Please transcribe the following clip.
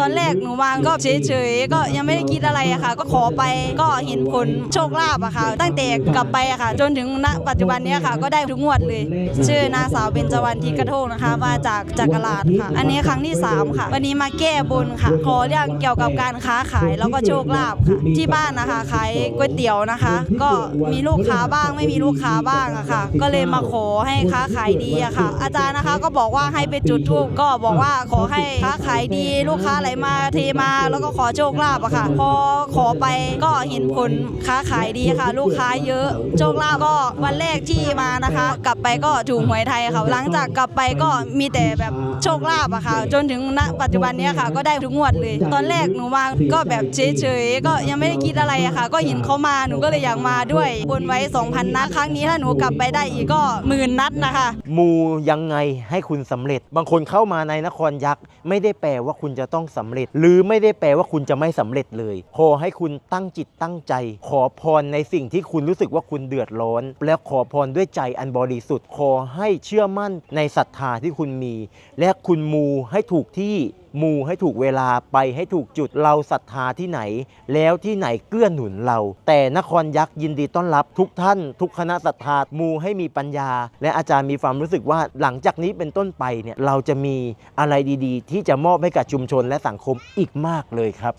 ตอนแรกหนูวางก็เฉยๆ ก็ยังไม่ได้คิดอะไรอะค่ะ ก็ขอไปก็เห็นผลโชคลาภอะค่ะ ตั้งแต่กลับไปอะค่ะ จนถึงณปัจจุบันเนี้ยค่ะ ก็ได้ทุกงวดเลย ชื่อนางสาวเบญจวรรณทีกระโทกนะคะมาจากจักรลาดค่ะ อันนี้ครั้งที่ 3 ค่ะ วันนี้มาแก้บนค่ะ ขอเรื่องเกี่ยวกับการค้าขายแล้วก็โชคลาภค่ะ ที่บ้านนะคะขายก๋วยเตี๋ยวนะคะ ก็มีลูกค้าบ้างไม่มีลูกค้าบ้างอะค่ะ ก็เลยมาขอให้ค้าขายดีอะค่ะ อาจารย์นะคะก็บอกว่าให้ไปจุดธูปก็บอกว่าขอให้ค้าขายดีลูกค้าไหลมาเทมาแล้วก็ขอโชคลาภอะค่ะ พอขอไปก็เห็นผลค้าขายดีค่ะ ลูกค้าเยอะ โชคลาภก็วันแรกที่มานะคะ กลับไปก็ถูกหวยไทยค่ะ หลังจากกลับไปก็มีแต่แบบโชคลาภอะค่ะ จนถึงณปัจจุบันนี้ค่ะ ก็ได้ทุกงวดเลย ตอนแรกหนูมาก็แบบเฉยๆก็ยังไม่ได้คิดอะไรอะค่ะ ก็เห็นเขามาหนูก็เลยอยากมาด้วยบนไว้ 2,000นัดครั้งนี้ถ้าหนูกลับไปได้อีกก็หมื่นนัดนะคะ มูยังไงให้คุณสำเร็จ บางคนเข้ามาในนครยักษ์ไม่ได้แปลว่าคุณจะต้องสำเร็จ หรือไม่ได้แปลว่าคุณจะไม่สำเร็จเลย ขอให้คุณตั้งจิตตั้งใจ ขอพรในสิ่งที่คุณรู้สึกว่าคุณเดือดร้อน และขอพรด้วยใจอันบริสุทธิ์ ขอให้เชื่อมั่นในศรัทธาที่คุณมี และคุณมูให้ถูกที่มูให้ถูกเวลาไปให้ถูกจุดเราศรัทธาที่ไหน แล้วที่ไหนเกื้อหนุนเรา แต่นครยักษ์ยินดีต้อนรับทุกท่าน ทุกคณะศรัทธามูให้มีปัญญา และอาจารย์มีความรู้สึกว่าหลังจากนี้เป็นต้นไปเนี่ยเราจะมีอะไรดีๆ ที่จะมอบให้กับชุมชนและสังคมอีกมากเลยครับ